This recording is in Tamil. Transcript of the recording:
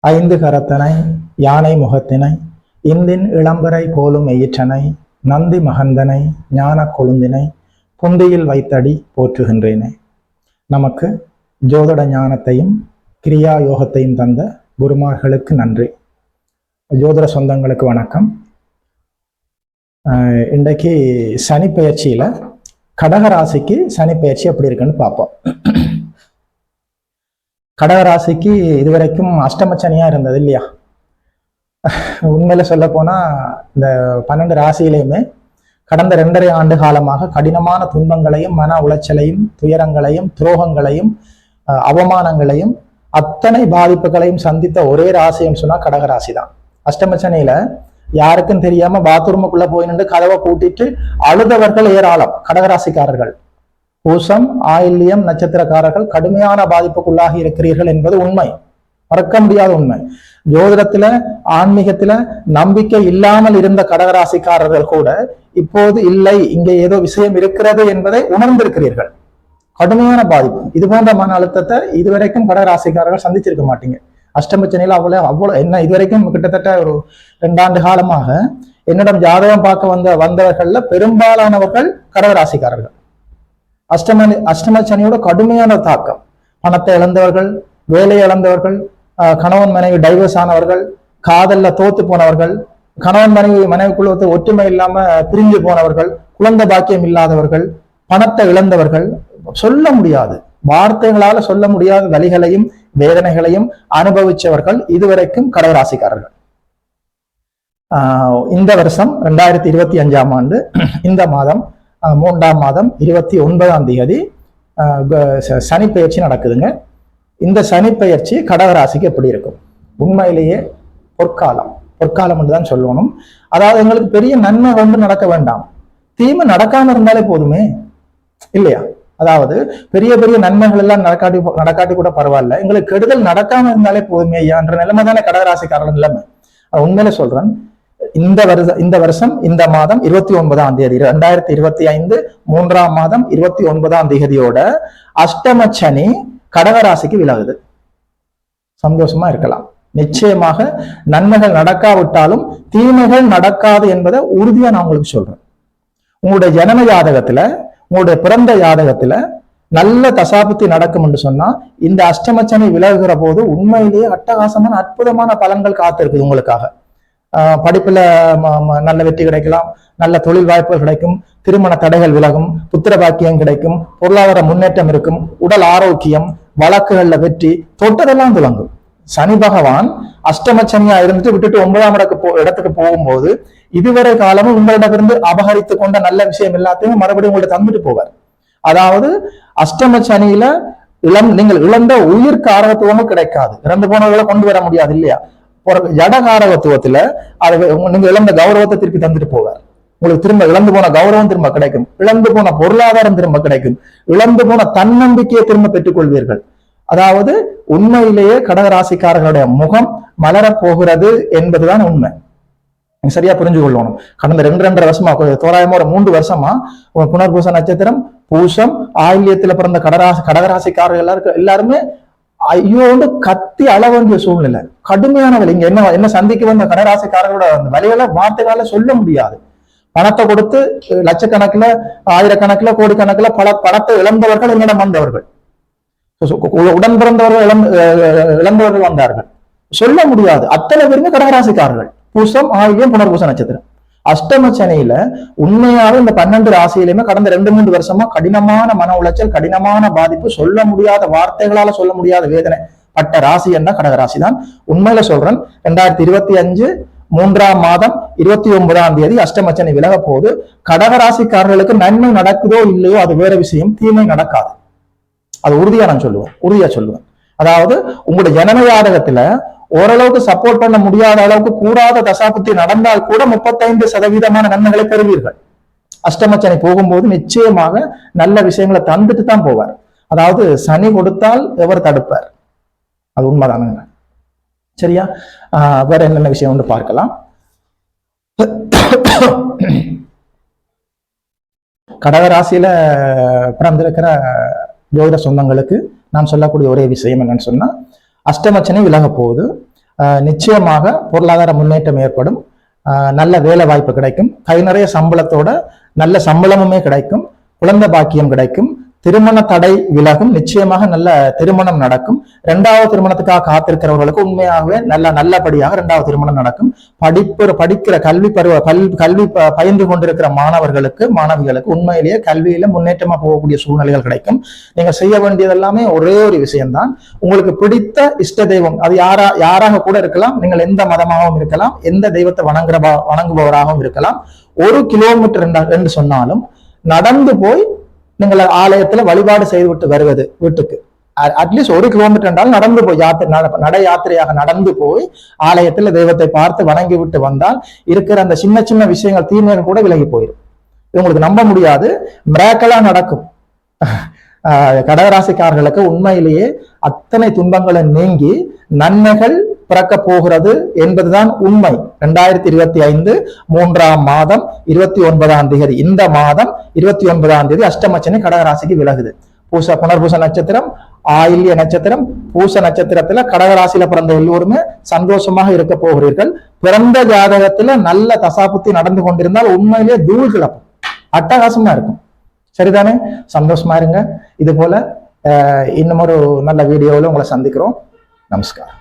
ஐந்து கரத்தனை யானை முகத்தினை இந்தின் இளம்பரை போலும் எயிற்றனை நந்தி மகந்தனை ஞான கொழுந்தினை புந்தியில் வைத்தடி போற்றுகின்றேனே. நமக்கு ஜோதிட ஞானத்தையும் கிரியா யோகத்தையும் தந்த குருமார்களுக்கு நன்றி. ஜோதிட சொந்தங்களுக்கு வணக்கம். ஆஹ் இன்றைக்கு சனி பெயர்ச்சியில கடகராசிக்கு சனி பயிற்சி எப்படி இருக்குன்னு பார்ப்போம். கடகராசிக்கு இதுவரைக்கும் அஷ்டமச்சனியா இருந்தது இல்லையா? உண்மையில சொல்ல போனா இந்த பன்னெண்டு ராசியிலையுமே கடந்த ரெண்டரை ஆண்டு காலமாக கடினமான துன்பங்களையும் மன உளைச்சலையும் துயரங்களையும் துரோகங்களையும் அவமானங்களையும் அத்தனை பாதிப்புகளையும் சந்தித்த ஒரே ராசின்னு சொன்னா கடகராசி தான். அஷ்டமச்சனையில யாருக்கும் தெரியாம பாத்ரூமுக்குள்ள போய் நின்று கதவை பூட்டிட்டு அழுதவர்கள் ஏராளம் கடகராசிக்காரர்கள். பூசம் ஆயில்யம் நட்சத்திரக்காரர்கள் கடுமையான பாதிப்புக்குள்ளாகி இருக்கிறீர்கள் என்பது உண்மை. மறக்க முடியாத உண்மை. ஜோதிடத்துல ஆன்மீகத்துல நம்பிக்கை இல்லாமல் இருந்த கடகராசிக்காரர்கள் கூட இப்போது இல்லை இங்கே ஏதோ விஷயம் இருக்கிறது என்பதை உணர்ந்திருக்கிறீர்கள். கடுமையான பாதிப்பு. இது போன்ற மன அழுத்தத்தை இதுவரைக்கும் கடகராசிக்காரர்கள் சந்திச்சிருக்க மாட்டீங்க. அஷ்டமச்சனையில அவ்வளவு அவ்வளவு என்ன இதுவரைக்கும் கிட்டத்தட்ட ஒரு ரெண்டாண்டு காலமாக என்னிடம் ஜாதகம் பார்க்க வந்த வந்தவர்கள்ல பெரும்பாலானவர்கள் கடகராசிக்காரர்கள். அஷ்டம அஷ்டம சனியோட கடுமையான தாக்கம். பணத்தை இழந்தவர்கள் வேலையை இழந்தவர்கள் ஆஹ் கணவன் மனைவி டைவர்ஸ் ஆனவர்கள் காதல்ல தோத்து போனவர்கள் கணவன் மனைவி மனைவிக்குள்ள குழுவத்தை ஒற்றுமை இல்லாம பிரிஞ்சு போனவர்கள் குழந்தை பாக்கியம் இல்லாதவர்கள் பணத்தை இழந்தவர்கள் சொல்ல முடியாது. வார்த்தைகளால சொல்ல முடியாத வழிகளையும் வேதனைகளையும் அனுபவிச்சவர்கள் இதுவரைக்கும் கடகராசிக்காரர்கள் ஆஹ் இந்த வருஷம் ரெண்டாயிரத்தி இருபத்தி அஞ்சாம் ஆண்டு இந்த மாதம் மூன்றாம் மாதம் இருபத்தி ஒன்பதாம் தேதி ச- சனி பயிற்சி நடக்குதுங்க. இந்த சனி பயிற்சி கடகராசிக்கு எப்படி இருக்கும்? உண்மையிலேயே பொற்காலம். பொற்காலம் என்று தான் சொல்லணும். அதாவது எங்களுக்கு பெரிய நன்மை வந்து நடக்க வேண்டாம். தீமை நடக்காம இருந்தாலே போதுமே. இல்லையா? அதாவது பெரிய பெரிய நன்மைகள் எல்லாம் நடக்காட்டி நடக்காட்டி கூட பரவாயில்ல. எங்களுக்கு கெடுதல் நடக்காம இருந்தாலே போதுமே ஐயா என்ற நிலைமை தானே கடகராசிக்காரன் நிலைமை. உண்மையில சொல்றேன். இந்த வருஷம் இந்த வருஷம் இந்த மாதம் இருபத்தி ஒன்பதாம் தேதி ரெண்டாயிரத்தி இருபத்தி ஐந்து மூன்றாம் மாதம் இருபத்தி ஒன்பதாம் தேதியோட அஷ்டம சனி கடகராசிக்கு விலகுது. சந்தோஷமா இருக்கலாம். நிச்சயமாக நன்மைகள் நடக்காவிட்டாலும் தீமைகள் நடக்காது என்பதை உறுதியா நான் உங்களுக்கு சொல்றேன். உங்களுடைய ஜனன ஜாதகத்துல உங்களுடைய பிறந்த ஜாதகத்துல நல்ல தசாபத்தி நடக்கும் என்று சொன்னா இந்த அஷ்டமச்சனை விலகுகிற போது உண்மையிலேயே அட்டகாசமான அற்புதமான பலன்கள் காத்திருக்குது உங்களுக்காக. படிப்புல நல்ல வெற்றி கிடைக்கலாம் நல்ல தொழில் வாய்ப்புகள் கிடைக்கும் திருமண தடைகள் விலகும் புத்திர பாக்கியம் கிடைக்கும் பொருளாதார முன்னேற்றம் இருக்கும் உடல் ஆரோக்கியம் வழக்குகள்ல வெற்றி தொட்டதெல்லாம் துவங்கும் சனி பகவான் அஷ்டமச்சனியா இருந்துட்டு விட்டுட்டு ஒன்பதாம் இடக்கு போ இடத்துக்கு போகும்போது இதுவரை காலமும் உங்களிடமிருந்து அபகரித்து கொண்ட நல்ல விஷயம் எல்லாத்தையும் மறுபடியும் உங்கள்ட்ட தந்துட்டு போவார். அதாவது அஷ்டம சனியில இளம் நீங்கள் இழந்த உயிர் காரகத்துவமும் கிடைக்காது. இறந்து போனவர்களை கொண்டு வர முடியாது இல்லையா? ஒரு ஜடகாரகத்துவத்துல அதை நீங்க இழந்த கௌரவத்தை திருப்பி தந்துட்டு போவார். உங்களுக்கு திரும்ப இழந்து போன கௌரவம் திரும்ப கிடைக்கும். இழந்து போன பொருளாதாரம் திரும்ப கிடைக்கும். இழந்து போன தன்னம்பிக்கையை திரும்ப பெற்றுக் கொள்வீர்கள். அதாவது உண்மையிலேயே கடகராசிக்காரர்களுடைய முகம் மலரப் போகிறது என்பதுதான் உண்மை. நீங்க சரியா புரிஞ்சு கொள்ளணும். கடந்த ரெண்டு ரெண்டரை வருஷமா தோராயமா ஒரு மூன்று வருஷமா புனர்பூச நட்சத்திரம் பூசம் ஆயில்யத்துல பிறந்த கடராசி கடகராசிக்காரர்கள் எல்லாருக்கும் எல்லாருமே ஐயோண்டு கத்தி அள வேண்டிய சூழ்நிலை. கடுமையான விலை இங்க என்ன என்ன சந்திக்க வந்த கடராசிக்காரர்களோட அந்த விலைகளை வார்த்தைகளால சொல்ல முடியாது. பணத்தை கொடுத்து லட்சக்கணக்கில் லட்சக்கணக்குல ஆயிரக்கணக்குல கோடிக்கணக்குல பல பணத்தை இழந்தவர்கள் என்னிடம் வந்தவர்கள். உடன் பிறந்தவர்கள் இழந்தவர்கள் வந்தார்கள். சொல்ல முடியாது. அத்தனை பேருமே கடகராசிக்காரர்கள். பூசம் ஆயிரம் புனர்பூச நட்சத்திரம். அஷ்டம சனியில உண்மையாவே இந்த பன்னெண்டு ராசியிலுமே கடந்த ரெண்டு மூன்று வருஷமா கடினமான மன உளைச்சல் கடினமான பாதிப்பு சொல்ல முடியாத வார்த்தைகளால சொல்ல முடியாத வேதனை பட்ட ராசி என்ன? கடகராசி தான் உண்மையில சொல்றேன் ரெண்டாயிரத்தி இருபத்தி அஞ்சு மூன்றாம் மாதம் இருபத்தி ஒன்பதாம் தேதி அஷ்டமச்சனை விலக போது கடகராசிக்காரர்களுக்கு நன்மை நடக்குதோ இல்லையோ அது வேற விஷயம் தீமை நடக்காது. அது உறுதியா நான் சொல்லுவேன் உறுதியா சொல்லுவேன். அதாவது உங்களுடைய ஜனன ஜாதகத்துல ஓரளவுக்கு சப்போர்ட் பண்ண முடியாத அளவுக்கு கூடாத தசாபுத்தி நடந்தால் கூட முப்பத்தைந்து சதவீதமான நன்மைகளை பெறுவீர்கள். அஷ்டமச்சனை போகும்போது நிச்சயமாக நல்ல விஷயங்களை தந்துட்டு தான் போவார். அதாவது சனி கொடுத்தால் எவர் தடுப்பார். அது உண்மைதானுங்க சரியா? ஆஹ் வேற என்னென்ன விஷயம் வந்து பார்க்கலாம். கடகராசியில பிறந்திருக்கிற ஜோதிட சொந்தங்களுக்கு நான் சொல்லக்கூடிய ஒரே விஷயம் என்னன்னு சொன்னா அஷ்டமச்சனை விலக போகுது. ஆஹ் நிச்சயமாக பொருளாதார முன்னேற்றம் ஏற்படும். ஆஹ் நல்ல வேலை வாய்ப்பு கிடைக்கும். கை நிறைய சம்பளத்தோட நல்ல சம்பளமுமே கிடைக்கும். குழந்தை பாக்கியம் கிடைக்கும். திருமண தடை விலகும். நிச்சயமாக நல்ல திருமணம் நடக்கும். இரண்டாவது திருமணத்துக்காக காத்திருக்கிறவர்களுக்கு உண்மையாகவே நல்ல நல்லபடியாக இரண்டாவது திருமணம் நடக்கும். படிப்பு படிக்கிற கல்வி பருவ கல்வி கல்வி ப- பயின்று கொண்டிருக்கிற மாணவர்களுக்கு மாணவிகளுக்கு உண்மையிலேயே கல்வியில முன்னேற்றமா போகக்கூடிய சூழ்நிலைகள் கிடைக்கும். நீங்க செய்ய வேண்டியது எல்லாமே ஒரே ஒரு விஷயம்தான். உங்களுக்கு பிடித்த இஷ்ட தெய்வம் அது யாரா யாராக கூட இருக்கலாம். நீங்கள் எந்த மதமாகவும் இருக்கலாம். எந்த தெய்வத்தை வணங்குற வணங்குபவராகவும் இருக்கலாம். ஒரு கிலோமீட்டர் என்று சொன்னாலும் நடந்து போய் நீங்கள் ஆலயத்துல வழிபாடு செய்துவிட்டு வருவது வீட்டுக்கு. அட்லீஸ்ட் ஒரு கிலோமீட்டர் என்றால் நடந்து போய் யாத்திரை நட- யாத்திரையாக நடந்து போய் ஆலயத்துல தெய்வத்தை பார்த்து வணங்கி விட்டு வந்தால் இருக்கிற அந்த சின்ன சின்ன விஷயங்கள் தீமைகள் கூட விலகி போயிடும் இது உங்களுக்கு நம்ப முடியாது. மிராக்கலா நடக்கும். ஆஹ் கடகராசிக்காரர்களுக்கு உண்மையிலேயே அத்தனை துன்பங்களை நீங்கி நன்மைகள் பிறக்க போகிறது என்பதுதான் உண்மை. ரெண்டாயிரத்தி இருபத்தி ஐந்து மூன்றாம் மாதம் இருபத்தி ஒன்பதாம் தேதி. இந்த மாதம் இருபத்தி ஒன்பதாம் தேதி அஷ்டமச்சனை கடகராசிக்கு விலகுது. பூச புனர்பூச நட்சத்திரம் ஆயில்ய நட்சத்திரம் பூச நட்சத்திரத்துல கடகராசியில பிறந்த எல்லோருமே சந்தோஷமாக இருக்க போகிறீர்கள். பிறந்த ஜாதகத்துல நல்ல தசாபுத்தி நடந்து கொண்டிருந்தால் உண்மையிலேயே தூள் கிளப்பும். அட்டகாசமா இருக்கும். சரிதானே? சந்தோஷமா இருங்க. இது போல அஹ், இன்னும் ஒரு நல்ல வீடியோவில் உங்களை சந்திக்கிறோம். நமஸ்காரம்.